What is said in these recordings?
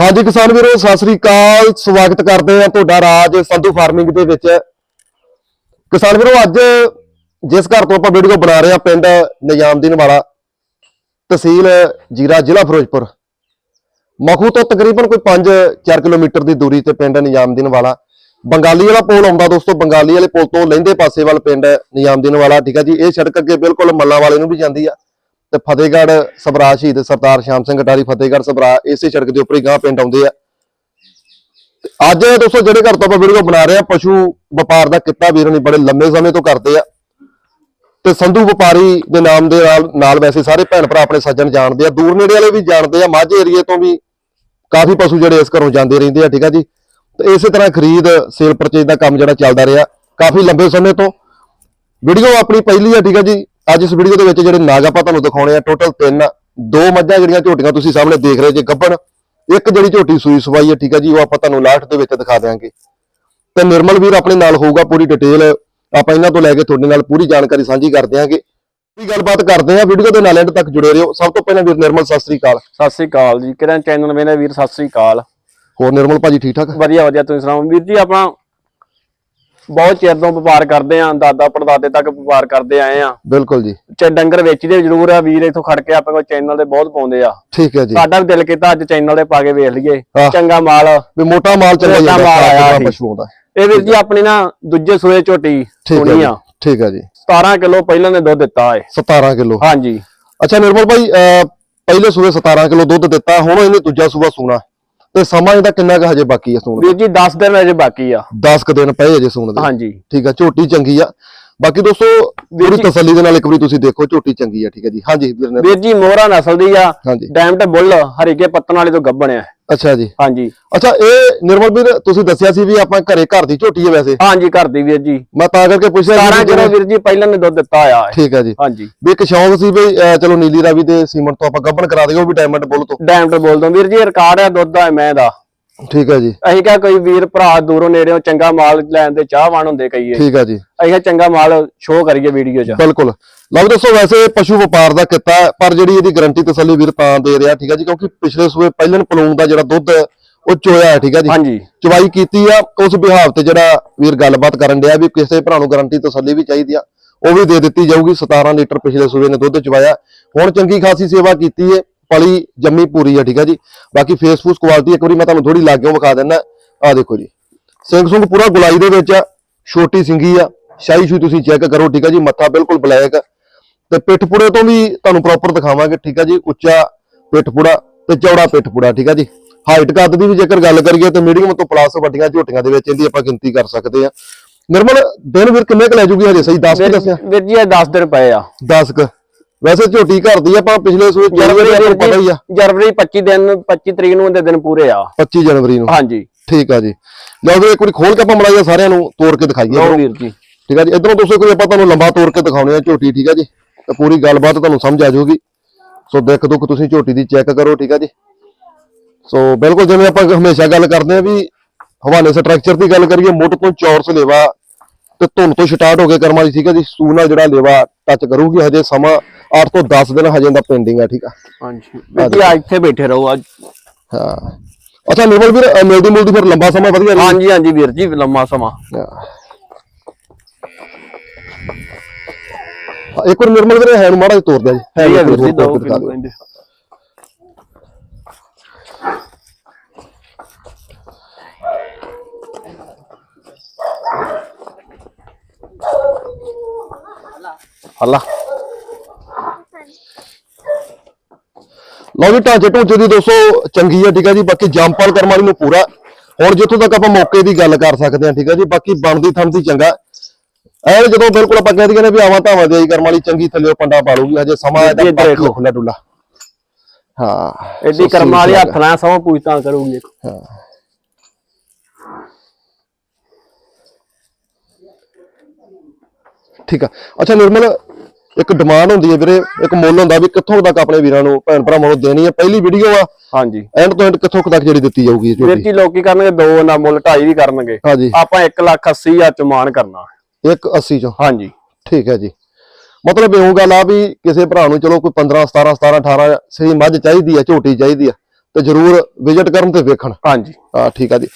ਹਾਂਜੀ ਕਿਸਾਨ ਵੀਰੋ, ਸਤਿ ਸ੍ਰੀ ਅਕਾਲ। ਸਵਾਗਤ ਕਰਦੇ ਆ ਤੁਹਾਡਾ ਰਾਜ ਸੰਧੂ ਫਾਰਮਿੰਗ ਦੇ ਵਿੱਚ। ਕਿਸਾਨ ਵੀਰੋ, ਅੱਜ ਜਿਸ ਘਰ ਤੋਂ ਆਪਾਂ ਵੀਡੀਓ ਬਣਾ ਰਹੇ ਆ ਪਿੰਡ ਨਿਜ਼ਾਮਦੀਨ ਵਾਲਾ, ਤਹਿਸੀਲ ਜੀਰਾ, ਜ਼ਿਲ੍ਹਾ ਫਿਰੋਜ਼ਪੁਰ। ਮਖੂ ਤੋਂ ਤਕਰੀਬਨ ਕੋਈ 5-4 ਕਿਲੋਮੀਟਰ ਦੀ ਦੂਰੀ ਤੇ ਪਿੰਡ ਨਿਜ਼ਾਮਦੀਨ ਵਾਲਾ। ਬੰਗਾਲੀ ਵਾਲਾ ਪੁਲ ਆਉਂਦਾ ਦੋਸਤੋ, ਬੰਗਾਲੀ ਵਾਲੇ ਪੁਲ ਤੋਂ ਲਹਿੰਦੇ ਪਾਸੇ ਵੱਲ ਪਿੰਡ ਨਿਜ਼ਾਮਦੀਨ ਵਾਲਾ, ਠੀਕ ਆ ਜੀ? ਇਹ ਸੜਕ ਅੱਗੇ ਬਿਲਕੁਲ ਮੱਲਾਂ ਵਾਲੇ ਨੂੰ ਵੀ ਜਾਂਦੀ ਆ। ਤੇ ਫਤਿਹਗੜ੍ਹ ਸਬਰਾ ਸ਼ਹੀਦ ਸਰਦਾਰ ਸ਼ਾਮ ਸਿੰਘ ਅਟਾਰੀ ਫਤਿਹਗੜ੍ਹ ਸਭਰਾ, ਇਸੇ ਸੜਕ ਦੇ ਉੱਪਰ ਹੀ ਗਾਂ ਪਿੰਡ ਆਉਂਦੇ ਆ। ਅੱਜ ਦੋਸਤੋ ਜਿਹੜੇ ਘਰ ਤੋਂ ਆਪਾਂ ਵੀਡੀਓ ਬਣਾ ਰਹੇ ਆ, ਪਸ਼ੂ ਵਪਾਰ ਦਾ ਕਿੱਤਾ ਵੀਰ ਨੇ ਬੜੇ ਲੰਮੇ ਸਮੇਂ ਤੋਂ ਕਰਦੇ ਆ। ਤੇ ਸੰਧੂ ਵਪਾਰੀ ਦੇ ਨਾਮ ਦੇ ਨਾਲ ਨਾਲ ਵੈਸੇ ਸਾਰੇ ਭੈਣ ਭਰਾ ਆਪਣੇ ਸੱਜਣ ਜਾਣਦੇ ਆ, ਦੂਰ ਨੇੜੇ ਵਾਲੇ ਵੀ ਜਾਣਦੇ ਆ, ਮਾਝੇ ਏਰੀਏ ਤੋਂ ਵੀ ਕਾਫੀ ਪਸ਼ੂ ਜਿਹੜੇ ਇਸ ਘਰੋਂ ਜਾਂਦੇ ਰਹਿੰਦੇ ਆ, ਠੀਕ ਆ ਜੀ। ਤੇ ਇਸੇ ਤਰ੍ਹਾਂ ਖਰੀਦ, ਸੇਲ ਪਰਚੇਜ ਦਾ ਕੰਮ ਜਿਹੜਾ ਚੱਲਦਾ ਰਿਹਾ ਕਾਫੀ ਲੰਬੇ ਸਮੇਂ ਤੋਂ। ਵੀਡੀਓ ਆਪਣੀ ਪਹਿਲੀ ਆ, ਠੀਕ ਆ ਜੀ। ਅੱਜ ਇਸ ਵੀਡੀਓ ਦੇ ਵਿੱਚ ਜਿਹੜੇ ਨਾਗ ਆਪਾਂ ਤੁਹਾਨੂੰ ਦਿਖਾਉਣੇ ਆ ਟੋਟਲ ਤਿੰਨ। ਦੋ ਮੱਝਾਂ ਜਿਹੜੀਆਂ ਝੋਟੀਆਂ ਤੁਸੀਂ ਸਾਹਮਣੇ ਦੇਖ ਰਹੇ ਜੇ ਗੱਭਣ ਇੱਕ ਜਿਹੜੀ ਝੋਟੀ ਸੂਈ ਸਵਾਈ ਹੈ ਠੀਕ ਆ ਜੀ ਉਹ ਆਪਾਂ ਤੁਹਾਨੂੰ ਲਾਸਟ ਦੇ ਵਿੱਚ ਦਿਖਾ ਦਿਆਂਗੇ। ਤੇ ਨਿਰਮਲ ਵੀਰ ਆਪਣੇ ਨਾਲ ਹੋਊਗਾ ਪੂਰੀ ਡਿਟੇਲ ਆਪਾਂ ਇਹਨਾਂ ਤੋਂ ਲੈ ਕੇ ਤੁਹਾਡੇ ਨਾਲ ਪੂਰੀ ਜਾਣਕਾਰੀ ਸਾਂਝੀ ਕਰ ਦਿਆਂਗੇ। ਵੀ ਗੱਲਬਾਤ ਕਰਦੇ ਆ ਵੀਡੀਓ ਦੇ ਨਾਲ ਐਂਡ ਤੱਕ ਜੁੜੇ ਰਹੋ। ਸਭ ਤੋਂ ਪਹਿਲਾਂ ਵੀਰ ਨਿਰਮਲ ਸਤਿ ਸ੍ਰੀ ਅਕਾਲ। ਸਤਿ ਸ੍ਰੀ ਅਕਾਲ ਜੀ। ਕਿਹੜਾ ਚੈਨਲ ਮੇਰਾ ਵੀਰ? ਸਤਿ ਸ੍ਰੀ ਅਕਾਲ। ਹੋਰ ਨਿਰਮਲ ਭਾਜੀ ਠੀਕ ਠਾਕ? ਵਧੀਆ ਵਧੀਆ। ਤੁਸੀਂ ਸੁਣਾਓ? ਵੀਰ ਜੀ ਆਪਣਾ ਬਹੁਤ ਚਿਰ ਤੋਂ ਵਪਾਰ ਕਰਦੇ ਆਂ ਦਾਦਾ ਪੜਦਾਦੇ ਤੱਕ ਵਪਾਰ ਕਰਦੇ ਆਏ ਆਂ। ਬਿਲਕੁਲ ਜੀ। ਚੇ ਡੰਗਰ ਵੇਚਦੇ ਜ਼ਰੂਰ ਆ ਵੀਰ ਇਥੋਂ ਖੜ ਕੇ ਆਪਣੇ ਕੋਲ ਚੈਨਲ ਤੇ ਬਹੁਤ ਪਾਉਂਦੇ ਆ। ਠੀਕ ਹੈ ਜੀ। ਸਾਡਾ ਵੀ ਦਿਲ ਕੀਤਾ ਅੱਜ ਚੈਨਲ ਤੇ ਪਾ ਕੇ ਵੇਖ ਲਈਏ। ਚੰਗਾ ਮਾਲ। ਵੀ ਮੋਟਾ ਮਾਲ ਮੋਟਾ ਜਾਂਦਾ। ਪਸ਼ੂਆਂ ਦਾ। ਇਹ ਵੀਰ ਜੀ ਆਪਣੀ ਨਾ ਦੂਜੇ ਸੂਏ ਝੋਟੀ ਸੁਣੀ ਆ। ਠੀਕ ਹੈ ਜੀ। 17 ਕਿਲੋ ਪਹਿਲਾਂ ਨੇ ਦੁੱਧ ਦਿੱਤਾ ਏ। 17 ਕਿਲੋ। ਹਾਂਜੀ। ਅੱਛਾ ਨਿਰਮਲ ਭਾਈ ਪਹਿਲੇ ਸੂਏ 17 ਕਿਲੋ ਦੁੱਧ ਦਿੱਤਾ ਹੁਣ ਇਹਨੇ ਦੂਜਾ ਸੂਆ ਸੂਣਾ। ਤੇ ਸਮਾਂ ਇਹਦਾ ਕਿੰਨਾ ਕੁ ਹਜੇ ਬਾਕੀ ਹੈ ਸੂਣ ਦਾ? ਵੀਰ ਜੀ 10 ਦਿਨ ਅਜੇ ਬਾਕੀ ਆ। 10 ਕੁ ਦਿਨ ਪਏ ਅਜੇ ਸੂਣ ਦੇ। ਹਾਂਜੀ। ਠੀਕ ਆ ਝੋਟੀ ਚੰਗੀ ਆ। ਬਾਕੀ ਦੋਸਤੋ ਪੂਰੀ ਜੀ- ਤਸੱਲੀ ਦੇ ਨਾਲ ਇੱਕ ਵਾਰੀ ਤੁਸੀਂ ਦੇਖੋ ਝੋਟੀ ਚੰਗੀ ਆ ਠੀਕ ਹੈ ਜੀ। ਹਾਂਜੀ ਵੀਰ ਨਿਰਮਲ ਵੀਰ ਜੀ ਮੋਹਰਾ ਨਸਲ ਦੀ ਆ। ਹਾਂਜੀ। ਡੈਮ ਤੇ ਬੁੱਲ ਹਰੀਕੇ ਪੱਤਨ ਵਾਲੇ ਤੋਂ ਗੱਬਣਿਆ। ਅੱਛਾ ਜੀ। ਹਾਂਜੀ। ਅੱਛਾ ਇਹ ਨਿਰਮਲ ਵੀਰ ਤੁਸੀਂ ਦੱਸਿਆ ਸੀ ਵੀ ਆਪਾਂ ਘਰੇ ਘਰ ਦੀ ਝੋਟੀ ਹੈ ਵੈਸੇ। ਹਾਂਜੀ ਘਰ ਦੀ ਵੀਰ ਜੀ। ਮੈਂ ਤਾਂ ਕਰਕੇ ਪੁੱਛਿਆ ਸੀ 17 ਵੀ ਕਿਲੋ ਵੀਰ ਜੀ ਪਹਿਲਾਂ ਨੇ ਦੁੱਧ ਦਿੱਤਾ ਆ। ਇਹ। ਠੀਕ ਹੈ ਜੀ। ਹਾਂਜੀ। ਵੀ ਇੱਕ ਸ਼ੌਂਕ ਸੀ ਵੀ ਅਹ, ਚਲੋ ਨੀਲੀ ਰਾਵੀ ਦੇ ਸੀਮਨ ਤੋਂ ਆਪਾਂ ਗੱਬਣ ਕਰਾ ਦਿਓ ਉਹ ਵੀ ਡਾਇਮੰਡ ਬੁੱਲ ਤੋਂ। ਡੈਮ ਤੇ। ਬੋਲਦਾ ਵੀਰ ਜੀ ਰਿਕਾਰਡ ਆ ਦੁੱਧ ਦਾ ਮੈਂ ਦਾ। ਠੀਕ ਹੈ ਜੀ। ਅਸੀਂ ਕਿਹਾ ਕੋਈ ਵੀਰ ਭਰਾ ਦੂਰੋਂ ਨੇੜਿਓਂ ਚੰਗਾ ਮਾਲ ਲੈਣ ਦੇ ਚਾਹਵਾਨ ਹੁੰਦੇ ਕਈ ਠੀਕ ਹੈ ਜੀ। ਅਸੀਂ ਕਿਹਾ ਚੰਗਾ ਮਾਲ ਸ਼ੋਅ ਕਰੀਏ ਵੀਡੀਓ 'ਚ। ਬਿਲਕੁਲ। ਲਓ ਦੱਸੋ ਵੈਸੇ ਪਸ਼ੂ ਵਪਾਰ ਦਾ ਕਿੱਤਾ ਹੈ, ਪਰ ਜਿਹੜੀ ਇਹਦੀ ਗਾਰੰਟੀ ਤਸੱਲੀ ਵੀਰ ਤਾਂ ਦੇ ਰਿਹਾ ਠੀਕ ਹੈ ਜੀ ਕਿਉਂਕਿ ਪਿਛਲੇ ਸੂਏ ਪਹਿਲਨ ਪਲੂਣ ਦਾ ਜਿਹੜਾ ਦੁੱਧ ਹੈ, ਉਹ ਚੋਇਆ ਹੈ ਠੀਕ ਹੈ ਜੀ। ਹਾਂਜੀ। ਚਵਾਈ ਕੀਤੀ ਆ ਉਸ ਬਿਹਾਵ ਤੇ ਜਿਹੜਾ ਵੀਰ ਗੱਲਬਾਤ ਕਰਨ ਡਿਆ ਵੀ ਕਿਸੇ ਭਰਾ ਨੂੰ ਗਾਰੰਟੀ ਤਸੱਲੀ ਵੀ ਚਾਹੀਦੀ ਆ ਉਹ ਵੀ ਦੇ ਦਿੱਤੀ ਜਾਊਗੀ 17 ਲੀਟਰ ਪਿਛਲੇ ਸੂਏ ਨੇ ਦੁੱਧ ਚਵਾਇਆ। ਹੁਣ ਚੰਗੀ ਖਾਸੀ ਸੇਵਾ ਕੀਤੀ ਏ ਪਲੀ ਜੰਮੀ ਪੂਰੀ ਆ ਠੀਕ ਆ ਜੀ। ਬਾਕੀ ਫੇਸ ਫੂਸ ਕੁਆਲਿਟੀ ਇੱਕ ਵਾਰੀ ਮੈਂ ਤੁਹਾਨੂੰ ਥੋੜੀ ਲਾਗਿਓ ਵਿਖਾ ਦਿੰਦਾ। ਆ ਦੇਖੋ ਜੀ। ਸਿੰਘ ਸੁੰਗ ਪੂਰਾ ਗੁਲਾਈ ਦੇ ਵਿੱਚ ਆ ਛੋਟੀ ਸਿੰਗੀ ਆ। ਸ਼ਾਹੀ ਸ਼ੂ ਤੁਸੀਂ ਚੈੱਕ ਕਰੋ ਠੀਕ ਆ ਜੀ। ਮੱਥਾ ਬਿਲਕੁਲ ਬਲੈਕ ਤੇ ਪਿੱਠ ਪੁੜੇ ਤੋਂ ਵੀ ਤੁਹਾਨੂੰ ਪ੍ਰੋਪਰ ਦਿਖਾਵਾਂਗੇ ਠੀਕ ਆ ਜੀ। ਉੱਚਾ ਪਿੱਠ ਪੁੜਾ ਤੇ ਚੌੜਾ ਪਿੱਠ ਪੁੜਾ ਠੀਕ ਆ ਜੀ। ਹਾਈਟ ਕੱਦ ਦੀ ਵੀ ਜੇਕਰ ਗੱਲ ਕਰੀਏ ਤੇ ਮੀਡੀਅਮ ਤੋਂ ਪਲੱਸ ਵੱਡੀਆਂ ਝੋਟੀਆਂ ਦੇ ਵਿੱਚ ਇਹਦੀ ਆਪਾਂ ਗਿਣਤੀ ਕਰ ਸਕਦੇ ਆ। ਨਿਰਮਲ ਦਿਨ ਵੀਰ ਕਿੰਨੇ ਕ ਲੈ ਜੂਗੀ ਹਜੇ? ਸਹੀ 10 ਕਿ ਦੱਸਿਆ? ਵੀਰ ਜੀ ਇਹ 10 ਦਿਨ ਪਏ ਆ। 10 ਕ। ਵੈਸੇ ਝੋਟੀ ਘਰ ਦੀ ਆਪਾਂ ਪਿਛਲੇ ਸੂਏ ਜਨਵਰੀ ਨੂੰ ਪਤਾ ਹੀ ਆ। ਜਨਵਰੀ 25 ਦਿਨ 25 ਤਰੀਕ ਨੂੰ ਇਹਦੇ ਦਿਨ ਪੂਰੇ ਆ। 25 ਜਨਵਰੀ ਨੂੰ? ਹਾਂਜੀ। ਠੀਕ ਆ ਜੀ। ਲਓ ਵੀਰ ਇੱਕ ਵਾਰੀ ਖੋਲ ਕੇ ਆਪਾਂ ਮੜਾਈਆ ਸਾਰਿਆਂ ਨੂੰ ਤੋੜ ਕੇ ਦਿਖਾਈਏ। ਲਓ ਵੀਰ ਜੀ। ਠੀਕ ਆ ਜੀ। ਇਧਰੋਂ ਦੋਸਤੋ ਕੋਈ ਆਪਾਂ ਤੁਹਾਨੂੰ ਲੰਬਾ ਤੋੜ ਕੇ ਦਿਖਾਉਣੇ ਆ ਝੋਟੀ ਠੀਕ ਆ ਜੀ। ਤੇ ਪੂਰੀ ਗੱਲਬਾਤ ਤੁਹਾਨੂੰ ਸਮਝ ਆ ਜਾਊਗੀ। ਸੋ ਦੇਖ ਦੁੱਖ ਤੁਸੀਂ ਝੋਟੀ ਦੀ ਚੈੱਕ ਕਰੋ ਠੀਕ ਆ ਜੀ। ਸੋ ਬਿਲਕੁਲ ਜਿਵੇਂ ਆਪਾਂ ਹਮੇਸ਼ਾ ਗੱਲ ਕਰਦੇ ਆ ਵੀ ਹਵਾਲੇ ਸਟਰਕਚਰ ਦੀ ਗੱਲ ਕਰੀਏ ਮੁੱਢ ਤੋਂ ਚੌਰਸ ਲੇਵਾ ਤੇ ਧੁੰਨ ਤੋਂ ਸਟਾਰਟ ਹੋ ਕੇ ਕਰਮ ਵਾਲੀ ਠੀਕ ਆ ਜੀ। ਸੂ ਨਾਲ ਜਿਹੜਾ ਲੇਵਾ ਟੱਚ ਕਰੂਗੀ ਹਜੇ ਸਮਾਂ 8 ਤੋਂ 10 ਦਿਨ ਹਜੇ ਦਾ ਪੈਂਡਿੰਗ ਆ ਠੀਕ ਆ? ਹਾਂਜੀ। ਵੀਰ ਜੀ ਆ ਇੱਥੇ ਬੈਠੇ ਰਹੋ ਅੱਜ। ਹਾਂ। ਅੱਛਾ ਨਿਰਮਲ ਵੀਰ ਮਿਲਦੀ ਮੁਲਦੀ ਫਿਰ ਲੰਬਾ ਸਮਾਂ ਵਧੀਆ ਰਹੀ ਹਾਂਜੀ ਹਾਂਜੀ ਵੀਰ ਜੀ ਲੰਮਾ ਸਮਾਂ। ਇੱਕ ਵਾਰ ਨਿਰਮਲ ਵੀਰੇ ਹੈ ਨੂੰ ਮਾੜਾ ਜਿਹਾ ਤੋੜ ਦਿਆ ਜੀ। ਹੈ ਵੀਰ ਜੀ ਦੋ ਕੇ ਦਿਖਾ ਲਓ ਵੀ ਢਾਂਚੇ ਢੂੰਚੇ ਦੀ ਦੋਸਤੋ ਚੰਗੀ ਆ ਠੀਕ ਆ ਜੀ। ਬਾਕੀ ਜੰਪਾਲ ਕਰਮ ਵਾਲੀ ਨੂੰ ਪੂਰਾ। ਹੁਣ ਜਿੱਥੋਂ ਤੱਕ ਆਪਾਂ ਮੌਕੇ ਦੀ ਗੱਲ ਕਰ ਸਕਦੇ ਆ ਠੀਕ ਆ ਜੀ। ਬਾਕੀ ਬਣਦੀ ਥਣ ਦੀ ਚੰਗਾ। ਐ ਜਦੋਂ ਬਿਲਕੁਲ ਆਪਾਂ ਕਹਿ ਦਈਏ ਨੇ ਵੀ ਆਵਾਂ ਧਾਵਾਂ ਦੇ ਕਰਮ ਵਾਲੀ ਚੰਗੀ ਥੱਲੇ ਪੰਡਾ ਪਾ ਲੂਗੀ ਹਜੇ ਸਮਾਂ ਜੀ, ਇੱਧਰ ਬਾਕੀ ਦੇਖੋ। ਖੁੱਲਾ ਡੁੱਲਾ ਹਾਂ ਐਡੀ ਕਰਮ ਵਾਲੀ ਹੱਥ ਨਾਲ ਸਮਾਂ ਪੁੱਛਤਾਂ ਕਰੂਗੀ। ਠੀਕ ਆ। ਅੱਛਾ ਨਿਰਮਲ ਇੱਕ ਡਿਮਾਂਡ ਹੁੰਦੀ ਹੈ ਵੀਰੇ ਇੱਕ ਮੁੱਲ ਹੁੰਦਾ ਵੀ ਕਿੱਥੋਂ ਤੱਕ ਆਪਣੇ ਵੀਰਾਂ ਨੂੰ ਭੈਣ ਭਰਾਵਾਂ ਨੂੰ ਦੇਣੀ ਹੈ। ਪਹਿਲੀ ਵੀਡੀਓ ਆ। ਹਾਂਜੀ। ਐਂਡ ਤੋਂ ਐਂਡ ਕਿੱਥੋਂ ਤੱਕ ਜਿਹੜੀ ਦਿੱਤੀ ਜਾਊਗੀ ਵੀਰ ਜੀ ਲੋਕੀ ਕਰਨਗੇ ਦੋ ਨਾ ਮੁੱਲ ਢਾਈ ਵੀ ਕਰਨਗੇ। ਆਪਾਂ 1 ਲੱਖ 80 ਹਜ਼ਾਰ ਚ ਮਾਨ ਕਰਨਾ। 180 ਚੋਂ। ਹਾਂਜੀ। ਠੀਕ ਹੈ ਜੀ। ਮਤਲਬ ਇਹ ਗੱਲ ਆ ਵੀ ਕਿਸੇ ਭਰਾ ਨੂੰ ਚਲੋ ਕੋਈ 15 17 17 18 ਸਹੀ ਮੱਝ ਚਾਹੀਦੀ ਆ ਝੋਟੀ ਚਾਹੀਦੀ ਆ ਤੇ ਜਰੂਰ ਵਿਜ਼ਿਟ ਕਰਨ ਤੇ ਵੇਖਣ। ਹਾਂਜੀ। ਹਾਂ ਠੀਕ ਆ ਜੀ।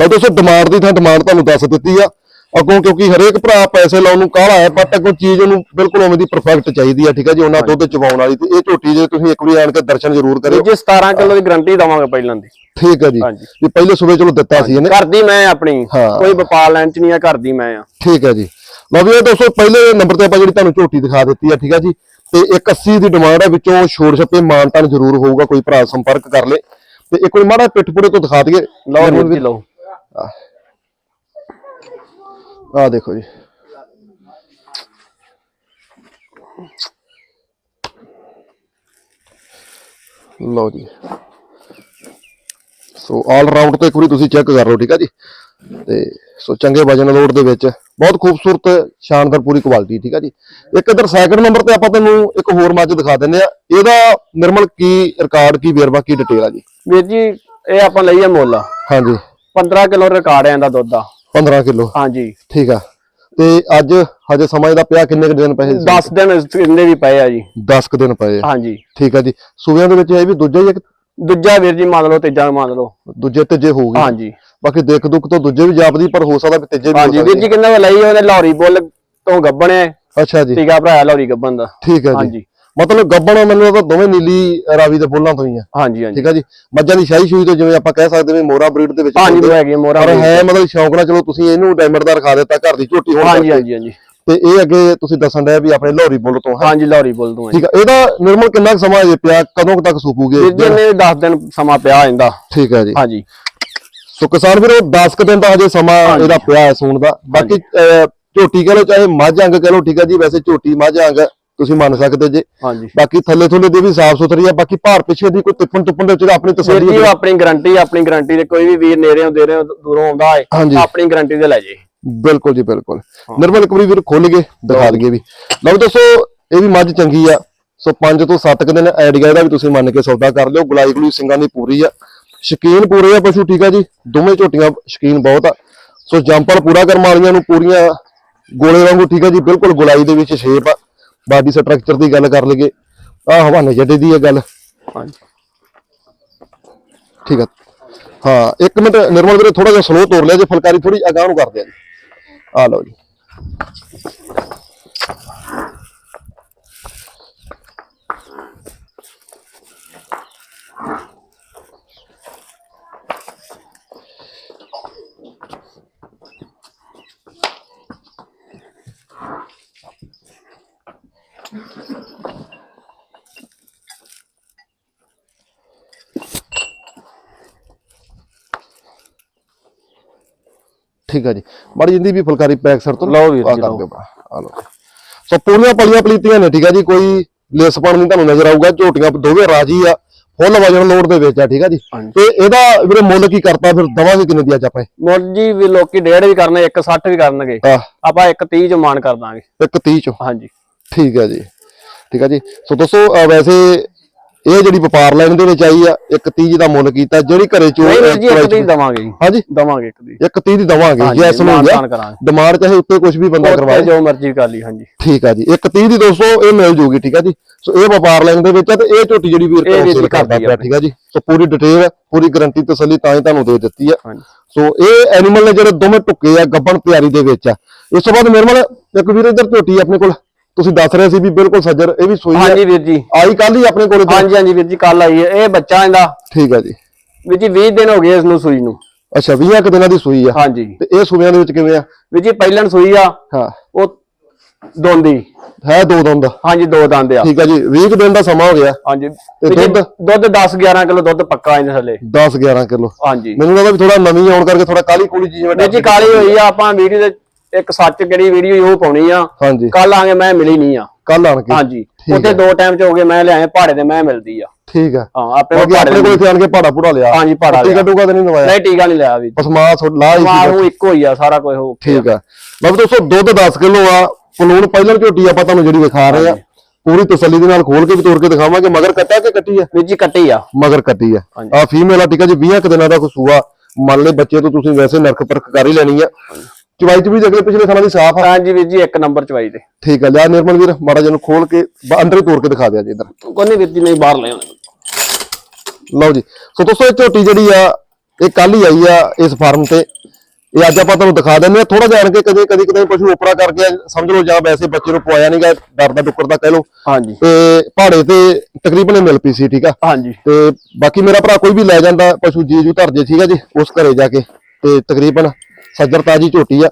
ਲਓ ਦੋਸਤੋ ਡਿਮਾਂਡ ਦੀ ਥਾਂ ਡਿਮਾਂਡ ਤੁਹਾਨੂੰ ਦੱਸ ਦਿੱਤੀ ਆ। ਅੱਗੋਂ ਕਿਉਂਕਿ ਹਰੇਕ ਭਰਾ ਪੈਸੇ ਲਾਉਣ ਨੂੰ ਕਾਹਲਾ ਹੈ ਬਟ ਅੱਗੋਂ ਚੀਜ਼ ਉਹਨੂੰ ਬਿਲਕੁਲ ਉਵੇਂ ਦੀ ਪਰਫੈਕਟ ਚਾਹੀਦੀ ਆ ਠੀਕ ਆ ਜੀ ਉਹਨਾਂ ਦੁੱਧ ਚਵਾਉਣ ਵਾਲੀ ਤੇ ਇਹ ਝੋਟੀ ਜੇ ਤੁਸੀਂ ਇੱਕ ਵਾਰੀ ਆਣ ਕੇ ਦਰਸ਼ਨ ਜ਼ਰੂਰ ਕਰਿਓ। ਜੀ 17 ਕਿਲੋ ਦੀ ਗਰੰਟੀ ਦਵਾਂਗੇ ਪਹਿਲਾਂ ਦੀ। ਠੀਕ ਆ ਜੀ। ਵੀ ਪਹਿਲੇ ਸੂਬੇ ਚਲੋ ਦਿੱਤਾ ਸੀ ਇਹਨੇ। ਘਰ ਦੀ ਮੈਂ ਆਪਣੀ ਹਾਂ। ਕੋਈ ਵਪਾਰ ਲੈਣ ਚ ਨਹੀਂ ਆ ਘਰ ਦੀ ਮੈਂ ਆ। ਠੀਕ ਹੈ ਜੀ। ਲਓ ਵੀ ਇਹ ਦੋਸਤੋ ਪਹਿਲੇ ਨੰਬਰ ਤੇ ਆਪਾਂ ਜਿਹੜੀ ਤੁਹਾਨੂੰ ਝੋਟੀ ਦਿਖਾ ਦਿੱਤੀ ਆ ਠੀਕ ਆ ਜੀ ਤੇ 180 ਦੀ ਡਿਮਾਂਡ ਹੈ ਵਿੱਚੋਂ ਛੋੜ ਛੱਪੇ ਮਾਨਤਾਨ ਜ਼ਰੂਰ ਹੋਊਗਾ ਕੋਈ ਭਰਾ ਸੰਪਰਕ ਕਰ ਲੇ। ਤੇ ਇੱਕ ਵਾਰੀ ਮਾੜਾ ਪਿੱਠ ਪੁੜੇ ਤੋਂ ਦਿਖਾ ਦਈਏ। ਲਓ ਜੀ ਲਓ। ਆ ਦੇਖੋ ਜੀ। ਲਓ ਜੀ। ਸੋ ਆਲ ਰਾਊਂਡ ਤੋਂ ਇੱਕ ਵਾਰੀ ਤੁਸੀਂ ਚੈੱਕ ਕਰ ਲਓ ਠੀਕ ਆ ਜੀ? ਤੇ ਸੋ ਚੰਗੇ ਵਜਨ ਲੋਡ ਦੇ ਵਿੱਚ ਬਹੁਤ ਖੂਬਸੂਰਤ ਸ਼ਾਨਦਾਰ ਪੂਰੀ ਕੁਆਲਿਟੀ ਠੀਕ ਆ ਜੀ? ਇੱਕ ਇਧਰ ਸੈਕਿੰਡ ਨੰਬਰ ਤੇ ਆਪਾਂ ਤੁਹਾਨੂੰ ਇੱਕ ਹੋਰ ਮੱਝ ਦਿਖਾ ਦਿੰਨੇ ਆ। ਇਹਦਾ ਨਿਰਮਲ ਕੀ ਰਿਕਾਰਡ ਕੀ ਵੇਰਵਾ ਕੀ ਡਿਟੇਲ ਆ ਜੀ? ਵੀਰ ਜੀ ਇਹ ਆਪਾਂ ਲਈਏ ਮੁੱਲ। ਹਾਂਜੀ। 15 ਕਿਲੋ ਰਿਕਾਰਡ ਇਹਦਾ ਦੁੱਧ ਦਾ। 15 ਕਿਲੋ। ਹਾਂਜੀ। ਠੀਕ ਆ। ਤੇ ਅੱਜ ਹਜੇ ਸਮਾਂ ਇਹਦਾ ਪਿਆ ਕਿੰਨੇ ਕੁ ਦਿਨ ਪਏ 10 ਦਿਨ ਇੰਨੇ ਵੀ ਪਏ ਆ ਜੀ। 10 ਕੁ ਦਿਨ ਪਏ ਆ। ਹਾਂਜੀ। ਠੀਕ ਆ ਜੀ। ਸੂਬਿਆਂ ਦੇ ਵਿੱਚ ਇਹ ਵੀ ਦੂਜਾ ਹੀ ਆ ਕਿ ਦੂਜਾ ਵੀਰ ਜੀ ਮੰਨ ਲਓ ਤੀਜਾ ਮੰਨ ਲਓ। ਦੂਜੇ ਤੀਜੇ ਹੋਊਗੀ ਹਾਂਜੀ। ਬਾਕੀ ਦੇਖ ਦੁੱਖ ਤੋਂ ਦੂਜੇ ਵੀ ਜਾਪਦੀ ਪਰ ਹੋ ਸਕਦਾ ਵੀ ਤੀਜੇ ਵੀ ਹਾਂਜੀ ਵੀਰ ਜੀ ਕਿੰਨਾ ਲਈ ਉਹਨੇ ਲਾਹੌਰੀ ਬੁੱਲ ਤੋਂ ਗੱਬਣੇ ਆ। ਅੱਛਾ ਜੀ। ਟੀਕਾ ਭਰਾਇਆ ਲਾਹੌਰੀ ਗੱਬਨ ਦਾ। ਠੀਕ ਹੈ ਜੀ। ਹਾਂਜੀ। ਮਤਲਬ ਗੱਬਣ ਮੈਨੂੰ ਤਾਂ ਦੋਵੇਂ ਨੀਲੀ ਰਾਵੀ ਦੇ ਬੋਲਾਂ ਤੋਂ ਹੀ ਆ। ਹਾਂਜੀ ਹਾਂਜੀ। ਠੀਕ ਆ ਜੀ? ਮੱਝਾਂ ਦੀ ਸ਼ਾਹੀ ਸ਼ੂਈ ਤੋਂ ਜਿਵੇਂ ਆਪਾਂ ਕਹਿ ਸਕਦੇ ਵੀ ਮੋਰਾ ਬਰੀਡ ਦੇ ਵਿੱਚ ਹਾਂਜੀ। ਹੈਗੀ ਮੋਰਾ ਪਰ ਹੈ ਮਤਲਬ ਸ਼ੌਂਕ ਨਾਲ ਚਲੋ ਤੁਸੀਂ ਇਹਨੂੰ ਡਾਇਮੰਡ ਦਾ ਰਖਾ ਦਿੱਤਾ ਘਰ ਦੀ ਝੋਟੀ ਹੋਣ ਹਾਂਜੀ। ਹਾਂਜੀ ਹਾਂਜੀ। ਤੇ ਇਹ ਅੱਗੇ ਤੁਸੀਂ ਦੱਸਣ ਡਿਆ ਵੀ ਆਪਣੇ ਲਾਹੌਰੀ ਬੁੱਲ ਤੋਂ ਹੈ? ਹਾਂਜੀ ਲਾਹੌਰੀ ਬੁੱਲ ਤੋਂ ਠੀਕ ਆ ਇਹਦਾ ਨਿਰਮਲ ਕਿੰਨਾ ਸਮਾਂ ਜੇ ਪਿਆ ਕਦੋਂ ਤੱਕ ਸੁੱਕੂਗੇ ਵੀਰ ਜੀ ਨੇ 10 ਦਿਨ ਸਮਾਂ ਪਿਆ ਜਾਂਦਾ ਠੀਕ ਹੈ ਜੀ। ਹਾਂਜੀ। ਸੋ ਕਿਸਾਨ ਵੀਰੋ 10 ਕੁ ਦਿਨ ਦਾ ਹਜੇ ਸਮਾਂ ਇਹਦਾ ਪਿਆ ਹੈ ਸੂਣ ਦਾ। ਬਾਕੀ ਝੋਟੀ ਕਹ ਲੋ ਚਾਹੇ ਮੱਝ ਅੰਗ ਕਹ ਲੋ ਠੀਕ ਹੈ ਜੀ ਵੈਸੇ ਝੋਟੀ ਮੱਝ ਅੰਗ ਤੁਸੀਂ ਮੰਨ ਸਕਦੇ ਜੇ। ਹਾਂਜੀ। ਬਾਕੀ ਥੱਲੇ ਥੱਲੇ ਦੀ ਵੀ ਸਾਫ਼ ਸੁਥਰੀ ਆ ਬਾਕੀ ਭਾਰ ਪਿੱਛੇ ਦੀ ਕੋਈ ਟਿੱਪਣ ਟੁੱਪਣ ਦੇ ਵਿੱਚ ਆਪਣੀ ਤਸੱਲੀ ਜੀ ਆਪਣੀ ਗਾਰੰਟੀ ਆਪਣੀ ਗਾਰੰਟੀ ਦੇ ਕੋਈ ਵੀ ਵੀਰ ਨੇੜਿਓਂ ਦੇ ਰਹੇ ਦੂਰੋਂ ਆਉਂਦਾ ਹੈ। ਆਪਣੀ ਗਾਰੰਟੀ ਦੇ ਲੈ ਜੇ। ਬਿਲਕੁਲ ਜੀ ਬਿਲਕੁਲ। ਨਿਰਮਲ ਇੱਕ ਵਾਰੀ ਵੀਰ ਖੋਲ ਕੇ ਦਿਖਾ ਦਈਏ ਵੀ। ਲਓ ਦੋਸਤੋ ਇਹ ਵੀ ਮੱਝ ਚੰਗੀ ਆ। ਸੋ 5 ਤੋਂ 7 ਦਿਨ ਆਈਡੀਆ ਇਹਦਾ ਵੀ ਤੁਸੀਂ ਮੰਨ ਕੇ ਸੌਦਾ ਕਰ ਲਿਓ। ਗੁਲਾਈ ਗਲੂਈ ਸਿੰਘਾਂ ਦੀ ਪੂਰੀ ਆ। ਸ਼ਕੀਨ ਪੂਰੇ ਆ ਪਸ਼ੂ ਠੀਕ ਆ ਜੀ। ਦੋਵੇਂ ਝੋਟੀਆਂ ਸ਼ਕੀਨ ਬਹੁਤ ਆ। ਸੋ ਜੰਪਲ ਪੂਰਾ ਕਰਮ ਵਾਲੀਆਂ ਨੂੰ ਪੂਰੀਆਂ ਗੋਲੇ ਵਾਂਗੂ ਠੀਕ ਆ ਜੀ। ਬਿਲਕੁਲ ਗੁਲਾਈ ਦੇ ਵਿੱਚ ਸ਼ੇਪ ਆ। ਬਾਡੀ ਸਟਰਕਚਰ ਦੀ ਗੱਲ ਕਰ ਲਈਏ ਆ ਹਵਾਨੇ ਜੱਡੇ ਦੀ ਇਹ ਗੱਲ। ਹਾਂਜੀ। ਠੀਕ ਆ। ਹਾਂ ਇੱਕ ਮਿੰਟ ਨਿਰਮਲ ਵੀਰੇ ਥੋੜਾ ਜਿਹਾ ਸਲੋ ਤੋਰ ਲਿਆ ਜੇ ਫੁਲਕਾਰੀ ਥੋੜੀ ਅਗਾਂਹ ਨੂੰ ਕਰਦੇ ਆ ਆ ਲਓ ਜੀ। ਠੀਕ ਹੈ ਜੀ। ਮਾੜੀ ਜਿੰਦੀ ਵੀ ਫੁਲਕਾਰੀ ਪੈਕ ਸਰ ਤੋਂ ਲਓ ਵੀਰ ਜੀ, ਕਰ ਲਓ। ਸੋ ਪੂਰੀਆਂ ਪਲੀਆਂ ਪਲੀਤੀਆਂ ਨੇ ਠੀਕ ਹੈ ਜੀ। ਕੋਈ ਲਿਸਪਣ ਨਹੀਂ ਤੁਹਾਨੂੰ ਨਜ਼ਰ ਆਊਗਾ ਝੋਟੀਆਂ ਦੋਵੇਂ ਰਾਜੀ ਆ ਫੁੱਲ ਵਜਨ ਲੋਡ ਦੇ ਵਿੱਚ ਆ ਠੀਕ ਹੈ ਜੀ। ਤੇ ਇਹਦਾ ਵੀਰੇ ਮੁੱਲ ਕੀ ਕਰਤਾ ਫਿਰ ਦਵਾਂਗੇ ਕਿੰਨੇ ਦੀ ਅੱਜ ਆਪਾਂ ਮੁੱਲ ਜੀ ਵੀ ਲੋਕੀ ਡੇਢ ਵੀ ਕਰਨੇ 160 ਵੀ ਕਰਨਗੇ। ਆ ਆਪਾਂ 130 ਚ ਮਾਨ ਕਰ ਦਾਂਗੇ। ਇੱਕ 30 ਚੋਂ। ਹਾਂਜੀ। ਠੀਕ ਹੈ ਜੀ। ਠੀਕ ਹੈ ਜੀ। ਸੋ ਦੋਸਤੋ ਵੈਸੇ ਇਹ ਜਿਹੜੀ ਵਪਾਰ ਲਾਈਨ ਦੇ ਵਿੱਚ ਆਈ ਆ ਇੱਕ 30 ਦਾ ਮੁੱਲ ਕੀਤਾ ਜਿਹੜੀ ਘਰੇ ਚੋ ਨਹੀਂ ਵੀਰ ਜੀ ਇੱਕ ਦੀ ਦਵਾਂਗੇ ਜੀ। ਹਾਂਜੀ? ਦਵਾਂਗੇ ਇੱਕ ਦੀ ਇੱਕ 30 ਦੀ ਦਵਾਂਗੇ ਜੈਸ ਨੂੰ। ਡਿਮਾਂਡ ਚਾਹੇ ਉੱਤੇ ਕੁਝ ਵੀ ਬੰਦਾ ਕਰਵਾਏ। ਜੋ ਮਰਜ਼ੀ ਕਰ ਲਈ ਹਾਂਜੀ। ਠੀਕ ਆ ਜੀ ਇੱਕ 30 ਦੀ ਦੋਸਤੋ ਇਹ ਮਿਲ ਜੂਗੀ ਠੀਕ ਆ ਜੀ। ਸੋ ਇਹ ਵਪਾਰ ਲਾਈਨ ਦੇ ਵਿੱਚ ਆ ਤੇ ਇਹ ਝੋਟੀ ਜਿਹੜੀ ਵੀਰ ਇਹ ਕੋਲ ਵੀਰ ਸੇਲ ਜੀ ਕਰਦਾ ਪਿਆ ਠੀਕ ਆ ਜੀ। ਸੋ ਪੂਰੀ ਡਿਟੇਲ ਹੈ ਪੂਰੀ ਗਾਰੰਟੀ ਤਸੱਲੀ ਤਾਂ ਹੀ ਤੁਹਾਨੂੰ ਦੇ ਦਿੱਤੀ ਆ। ਸੋ ਇਹ ਐਨੀਮਲ ਨੇ ਜਿਹੜੇ ਦੋਵੇਂ ਟੁੱਕੇ ਆ ਗੱਬਣ ਤਿਆਰੀ ਦੇ ਵਿੱਚ ਆ। ਇਸ ਤੋਂ ਬਾਅਦ ਨਿਰਮਲ ਇੱਕ ਵੀਰ ਇੱਧਰ ਝੋਟੀ ਆਪਣੇ ਕੋਲ। ਤੁਸੀਂ ਦੱਸ ਰਹੇ ਸੀ ਵੀ ਬਿਲਕੁਲ ਸੱਜਰ ਇਹ ਵੀ ਸੂਈ ਹੈ। ਹਾਂਜੀ ਵੀਰ ਜੀ। ਆਈ ਕੱਲ ਹੀ ਆਪਣੇ ਕੋਲ? ਹਾਂਜੀ ਹਾਂਜੀ ਵੀਰ ਜੀ ਕੱਲ ਆਈ ਹੈ। ਇਹ ਬੱਚਾ ਇਹਦਾ। ਠੀਕ ਆ ਜੀ। ਵੀਰ ਜੀ 20 ਦਿਨ ਹੋ ਗਏ ਇਸ ਨੂੰ ਸੂਈ ਨੂੰ। ਅੱਛਾ 20 ਕੁ ਦਿਨਾਂ ਦੀ ਸੂਈ ਆ। ਹਾਂਜੀ। ਤੇ ਇਹ ਸੂਈਆਂ ਦੇ ਵਿੱਚ ਕਿਵੇਂ ਆ? ਵੀਰ ਜੀ ਪਹਿਲਣ ਸੂਈ ਆ। ਹਾਂ। ਉਹ ਦੋਂਦੀ ਹੈ। ਦੋ ਦੰਦ? ਹਾਂਜੀ ਦੋ ਦੰਦ ਆ। ਠੀਕ ਆ ਜੀ। 20 ਕੁ ਦਿਨ ਦਾ ਸਮਾਂ ਹੋ ਗਿਆ। ਹਾਂਜੀ। ਤੇ ਦੁੱਧ? ਦੁੱਧ 10 11 ਕਿਲੋ ਦੁੱਧ ਪੱਕਾ ਇਹਦੇ ਥੱਲੇ। 10 11 ਕਿਲੋ। ਹਾਂਜੀ। ਮੈਨੂੰ ਲੱਗਦਾ ਵੀ ਥੋੜਾ ਨਵੀਂ ਆਉਣ ਕਰਕੇ ਥੋੜਾ ਕਾਲੀ ਕੂਲੀ ਜੀ ਜਿਵੇਂ ਜੀ ਕਾਲੀ ਹੋਈ ਆ ਆਪਾਂ ਵੀਡੀਓ ਦੇ ਇੱਕ ਸੱਚ ਕਿਹੜੀ ਵੀਡੀਓ ਉਹ ਪਾਉਣੀ ਆ। ਹਾਂਜੀ। ਕੱਲ ਆਗੇ ਮੈਂ ਮਿਲੀ ਨਹੀਂ ਆ। ਕੱਲ ਆਣ ਕੇ। ਹਾਂਜੀ। ਉੱਥੇ ਦੋ ਟਾਈਮ ਚ ਹੋ ਗਏ ਮੈਂ ਲਿਆਏ ਪਹਾੜੇ ਤੇ ਮੈਂ ਮਿਲਦੀ ਆ। ਠੀਕ ਆ ਹਾਂ ਆਪੇ ਪਹਾੜੇ ਆਪਣੇ ਕੋਲ ਇੱਥੇ ਆਣ ਕੇ ਭਾੜਾ ਭੂੜਾ ਲਿਆ। ਹਾਂਜੀ ਪਹਾੜਾ ਟੀਕਾ ਟੂਕਾ ਤਾਂ ਨਹੀਂ ਨਵਾਇਆ ਨਹੀਂ ਟੀਕਾ ਨਹੀਂ ਲਿਆ ਵੀ। ਬਸ ਮਾਂ ਥੋੜਾ ਲਾ ਹੀ ਸੀ ਮਾਰ ਬਸ। ਨੂੰ ਇੱਕੋ ਹੀ ਆ ਸਾਰਾ ਕੁਝ ਹੋ ਠੀਕ ਆ ਲਓ ਦੋਸਤੋ ਦੁੱਧ 10 ਕਿਲੋ ਆ। ਪਲੂਣ ਪਹਿਲਾਂ ਝੋਟੀ ਆਪਾਂ ਤੁਹਾਨੂੰ ਜਿਹੜੀ ਵਿਖਾ ਰਹੇ ਆ ਪੂਰੀ ਤਸੱਲੀ ਦੇ ਨਾਲ ਖੋਲ ਕੇ ਵੀ ਤੋੜ ਕੇ ਦਿਖਾਵਾਂਗੇ। ਮਗਰ ਕੱਟਾ ਕਿ ਕੱਟੀ ਆ? ਵੀਰ ਜੀ ਕੱਟੀ ਆ। ਮਗਰ ਕੱਟੀ ਆ। ਆ ਫੀਮੇਲ ਆ ਟੀਕਾ ਜੀ। 20 ਕੁ ਦਿਨਾਂ ਦਾ ਕਸੂਆ। ਮੰਨ ਲੈ ਬੱਚੇ ਤੋਂ ਤੁਸੀਂ ਵੈਸੇ ਨਰਕ ਪਰਖ ਕਰ ਹੀ ਲੈਣੀ ਆ। ਚਵਾਈ ਚ ਵੀ ਅਗਲੇ ਪਿਛਲੇ ਸਾਲਾਂ ਦੀ ਸਾਫ਼ ਆ। ਹਾਂਜੀ ਵੀਰ ਜੀ ਇੱਕ ਨੰਬਰ ਚਵਾਈ ਤੇ ਠੀਕ ਆ ਲਿਆ ਨਿਰਮਲ ਵੀਰ ਮਾੜਾ ਜਿਹਾ ਨੂੰ ਖੋਲ ਕੇ ਬ- ਅੰਦਰ ਹੀ ਤੋੜ ਕੇ ਦਿਖਾ ਦਿਆ ਜੀ ਇਧਰ। ਕੋਈ ਨਹੀਂ ਵੀਰ ਜੀ ਨਹੀਂ ਬਾਹਰ ਲੈ ਆਉਣਾ ਲਓ ਜੀ ਸੋ ਦੋਸਤੋ ਇਹ ਝੋਟੀ ਜਿਹੜੀ ਆ ਇਹ ਕੱਲ ਹੀ ਆਈ ਆ ਇਸ ਫਾਰਮ ਤੇ। ਇਹ ਅੱਜ ਆਪਾਂ ਤੁਹਾਨੂੰ ਦਿਖਾ ਦਿੰਦੇ ਆ ਥੋੜਾ ਜਾਣ ਕੇ ਕਦੇ ਕਦੀ ਕਦੇ ਪਸ਼ੂ ਉਪਰਾ ਕਰਕੇ ਸਮਝ ਲਓ ਜਾਂ ਵੈਸੇ ਬੱਚੇ ਨੂੰ ਪਵਾਇਆ ਨਹੀਂਗਾ ਡਰਦਾ ਡੁੱਕਰ ਦਾ ਕਹਿ ਲਓ। ਹਾਂਜੀ। ਤੇ ਪਹਾੜੇ ਤੇ ਤਕਰੀਬਨ ਇਹ ਮਿਲ ਪਈ ਸੀ ਠੀਕ ਆ? ਹਾਂਜੀ। ਤੇ ਬਾਕੀ ਮੇਰਾ ਭਰਾ ਕੋਈ ਵੀ ਲੈ ਜਾਂਦਾ ਪਸ਼ੂ ਜੀ ਜੂ ਧਰ ਜੇ ਠੀਕ ਆ ਜੀ ਉਸ ਘਰੇ ਜਾ ਕੇ। ਤੇ ਤਕਰੀਬਨ ਸੱਜਰ ਤਾਜੀ ਝੋਟੀ ਆ।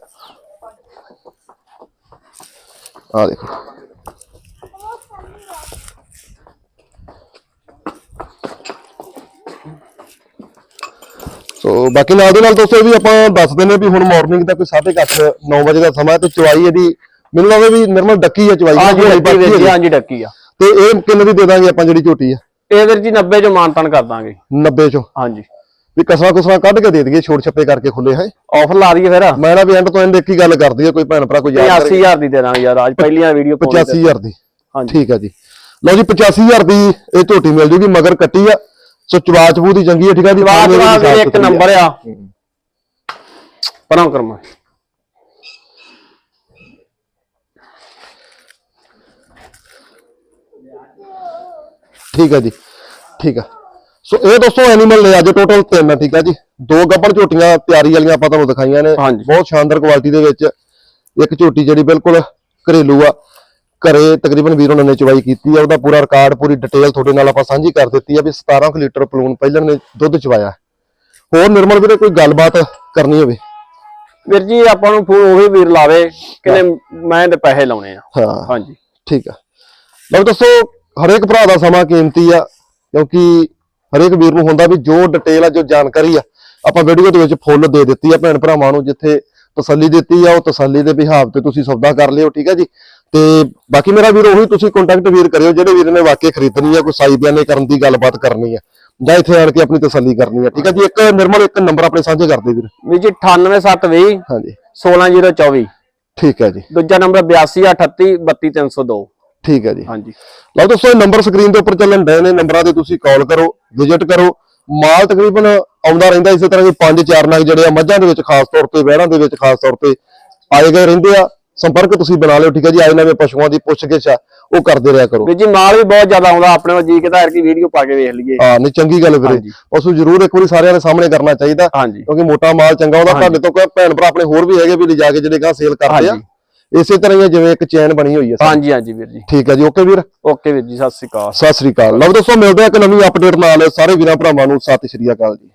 ਆ ਦੇਖੋ। ਸੋ ਬਾਕੀ ਨਾਲ ਦੇ ਨਾਲ ਦੋਸਤੋ ਵੀ ਆਪਾਂ ਦੱਸ ਦਿੰਦੇ ਵੀ ਹੁਣ ਮਾਰਨਿੰਗ ਦਾ ਕੋਈ 8:30 9 ਵਜੇ ਦਾ ਸਮਾਂ ਤੇ ਚਵਾਈ ਇਹਦੀ ਮੈਨੂੰ ਲੱਗਦਾ ਵੀ ਨਿਰਮਲ ਡੱਕੀ ਆ ਚਵਾਈ। ਹਾਂਜੀ। ਹਾਂਜੀ ਡੱਕੀ ਆ। ਤੇ ਇਹ ਕਿੰਨੇ ਦੀ ਦੇ ਦਾਂਗੇ ਆਪਾਂ ਜਿਹੜੀ ਝੋਟੀ ਆ? ਇਹ ਵੀਰ ਜੀ 90 ਚ ਮਾਨਤਨ ਕਰ ਦਾਂਗੇ। 90 ਚੋਂ। ਹਾਂਜੀ। ਵੀ ਕਸਰਾ ਕੁਸਰਾ ਕੱਢ ਕੇ ਦੇ ਦਈਏ ਛੋਟ ਛੱਪੇ ਕਰਕੇ ਖੁੱਲੇ ਹੈ। ਆਫਰ ਲਾ ਦਈਏ ਫਿਰ? ਮੈਂ ਨਾ ਵੀ ਐਂਡ ਤੋਂ ਐਂਡ ਇੱਕ ਹੀ ਗੱਲ ਕਰਦੀ ਹੈ ਕੋਈ ਭੈਣ ਭਰਾ ਕੋਈ ਯਾਦ ਕਰੇ। 85000 ਦੀ ਦੇ ਦਾਂਗੇ ਯਾਰ ਅੱਜ ਪਹਿਲੀਆਂ ਵੀਡੀਓ 85000 ਦੀ। ਹਾਂਜੀ। ਠੀਕ ਹੈ ਜੀ। ਲਓ ਜੀ 85000 ਦੀ ਇਹ ਝੋਟੀ ਮਿਲ ਜੂਗੀ ਮਗਰ ਕੱਟੀ ਆ। ਸੋ ਚਵਾ ਚਬੂ ਦੀ ਚੰਗੀ ਹੈ ਠੀਕ ਹੈ ਜੀ? ਖਾਣੇ ਦੀ ਇੱਕ। ਨੰਬਰ ਆ। ਪਰਾਂ ਕਰਮਾ। ਠੀਕ ਹੈ ਜੀ। ਠੀਕ ਆ ਸੋ ਇਹ ਦੋਸਤੋ ਐਨੀਮਲ ਨੇ ਅੱਜ ਟੋਟਲ ਤਿੰਨ ਆ ਠੀਕ ਆ ਜੀ। ਦੋ ਗੱਬੜ ਝੋਟੀਆਂ ਤਿਆਰੀ ਵਾਲੀਆਂ ਆਪਾਂ ਤੁਹਾਨੂੰ ਦਿਖਾਈਆਂ ਨੇ। ਹਾਂਜੀ। ਬਹੁਤ ਸ਼ਾਨਦਾਰ ਕੁਆਲਿਟੀ ਦੇ ਵਿੱਚ ਇੱਕ ਝੋਟੀ ਜਿਹੜੀ ਬਿਲਕੁਲ ਘਰੇਲੂ ਆ। ਘਰੇ ਤਕਰੀਬਨ ਵੀਰ ਉਹਨਾਂ ਨੇ ਚਵਾਈ ਕੀਤੀ ਆ ਉਹਦਾ ਪੂਰਾ ਰਿਕਾਰਡ ਪੂਰੀ ਡਿਟੇਲ ਤੁਹਾਡੇ ਨਾਲ ਆਪਾਂ ਸਾਂਝੀ ਕਰ ਦਿੱਤੀ ਆ ਵੀ 17 ਕੁ ਲੀਟਰ ਪਲੂਨ ਪਹਿਲਾਂ ਨੇ ਦੁੱਧ ਚਵਾਇਆ। ਹੋਰ ਨਿਰਮਲ ਵੀਰੇ ਕੋਈ ਗੱਲਬਾਤ ਕਰਨੀ ਹੋਵੇ? ਵੀਰ ਜੀ ਆਪਾਂ ਨੂੰ ਫੋਨ ਉਹੀ ਵੀਰ ਲਾਵੇ ਕਿਨੇ ਮੈਂ ਤੇ ਪੈਸੇ ਲਾਉਣੇ ਆ। ਹਾਂ। ਹਾਂਜੀ। ਠੀਕ ਆ। ਲਓ ਦੱਸੋ ਹਰੇਕ ਭਰਾ ਦਾ ਸਮਾਂ ਕੀਮਤੀ ਆ ਕਿਉਂਕਿ ਹਰੇਕ ਵੀਰ ਨੂੰ ਹੁੰਦਾ ਵੀ ਜੋ ਡਿਟੇਲ ਆ ਜੋ ਜਾਣਕਾਰੀ ਆ ਆਪਾਂ ਵੀਡੀਓ ਦੇ ਵਿੱਚ ਫੁੱਲ ਦੇ ਦਿੱਤੀ ਆ ਭੈਣ ਭਰਾਵਾਂ ਨੂੰ ਜਿੱਥੇ ਤਸੱਲੀ ਦਿੱਤੀ ਆ ਉਹ ਤਸੱਲੀ ਦੇ ਬਿਹਾਵ ਤੇ ਤੁਸੀਂ ਸੌਦਾ ਕਰ ਲਿਓ ਠੀਕ ਆ ਜੀ? ਤੇ ਬਾਕੀ ਮੇਰਾ ਵੀਰ ਉਹੀ ਤੁਸੀਂ ਕੰਟੈਕਟ ਵੀਰ ਕਰਿਓ ਜਿਹੜੇ ਵੀਰ ਨੇ ਵਾਕਈ ਖਰੀਦਣੀ ਆ ਕੋਈ ਸਾਈ ਬਿਆਨੇ ਕਰਨ ਦੀ ਗੱਲਬਾਤ ਕਰਨੀ ਆ ਜਾਂ ਇੱਥੇ ਆਣ ਕੇ ਆਪਣੀ ਤਸੱਲੀ ਕਰਨੀ ਆ ਠੀਕ ਆ ਜੀ? ਇੱਕ ਨਿਰਮਲ ਇੱਕ ਨੰਬਰ ਆਪਣੇ ਸਾਂਝੇ ਕਰਦੇ ਵੀਰ। ਵੀਰ ਜੀ 98720 ਹਾਂਜੀ। 16024 ਠੀਕ ਹੈ ਜੀ। ਦੂਜਾ ਨੰਬਰ 8238 32302 ਠੀਕ ਹੈ ਜੀ। ਹਾਂਜੀ। ਲਓ ਦੋਸਤੋ ਇਹ ਨੰਬਰ ਸਕਰੀਨ ਦੇ ਉੱਪਰ ਚੱਲਣ ਡਏ ਨੇ। ਨੰਬਰਾਂ ਤੇ ਤੁਸੀਂ ਕਾਲ ਕਰੋ ਵਿਜ਼ਿਟ ਕਰੋ। ਮਾਲ ਤਕਰੀਬਨ ਆਉਂਦਾ ਰਹਿੰਦਾ ਇਸੇ ਤਰ੍ਹਾਂ ਦੇ ਪੰਜ ਚਾਰ ਨਗ ਜਿਹੜੇ ਆ ਮੱਝਾਂ ਦੇ ਵਿੱਚ ਖਾਸ ਤੌਰ ਤੇ ਵਹਿੜਾਂ ਦੇ ਵਿੱਚ ਖਾਸ ਤੌਰ ਤੇ ਆਏ ਗਏ ਰਹਿੰਦੇ ਆ। ਸੰਪਰਕ ਤੁਸੀਂ ਬਣਾ ਲਿਓ ਠੀਕ ਹੈ ਜੀ। ਆਏ ਨਵੇਂ ਪਸ਼ੂਆਂ ਦੀ ਪੁੱਛਗਿੱਛ ਆ ਉਹ ਕਰਦੇ ਰਿਹਾ ਕਰੋ। ਵੀਰ ਜੀ ਮਾਲ ਵੀ ਬਹੁਤ ਜ਼ਿਆਦਾ ਆਉਂਦਾ। ਆਪਣੇ ਕੋਲ ਜੀ ਕਿ ਵੀਡੀਓ ਪਾ ਕੇ ਵੇਖ ਲਈਏ। ਹਾਂ ਨਹੀਂ ਚੰਗੀ ਗੱਲ ਵੀਰੇ। ਪਸ਼ੂ ਜ਼ਰੂਰ ਇੱਕ ਵਾਰੀ ਸਾਰਿਆਂ ਦੇ ਸਾਹਮਣੇ ਕਰਨਾ ਚਾਹੀਦਾ ਹਾਂਜੀ। ਕਿਉਂਕਿ ਮੋਟਾ ਮਾਲ ਚੰਗਾ ਹੁੰਦਾ ਤੁਹਾਡੇ ਤੋਂ ਕੋਈ ਭੈਣ ਭਰਾ ਆਪਣੇ ਹੋਰ ਵੀ ਹੈਗੇ ਵੀ ਲਿਜਾ ਕੇ ਜਿਹੜੇ ਗਾਂ ਸੇਲ ਕਰਦੇ ਆ। ਇਸੇ ਤਰ੍ਹਾਂ ਹੀ ਆ ਜਿਵੇਂ ਇੱਕ ਚੈਨ ਬਣੀ ਹੋਈ ਹੈ। ਹਾਂਜੀ ਹਾਂਜੀ ਵੀਰ ਜੀ। ਠੀਕ ਹੈ ਜੀ ਓਕੇ ਵੀਰ? ਓਕੇ ਵੀਰ ਜੀ ਸਤਿ ਸ਼੍ਰੀ ਅਕਾਲ। ਸਤਿ ਸ੍ਰੀ ਅਕਾਲ। ਲਓ ਦੋਸਤੋ ਮਿਲਦੇ ਆ ਇੱਕ ਨਵੀਂ ਅਪਡੇਟ ਨਾਲ। ਸਾਰੇ ਵੀਰਾਂ ਭਰਾਵਾਂ ਨੂੰ ਸਤਿ ਸ਼੍ਰੀ ਅਕਾਲ ਜੀ।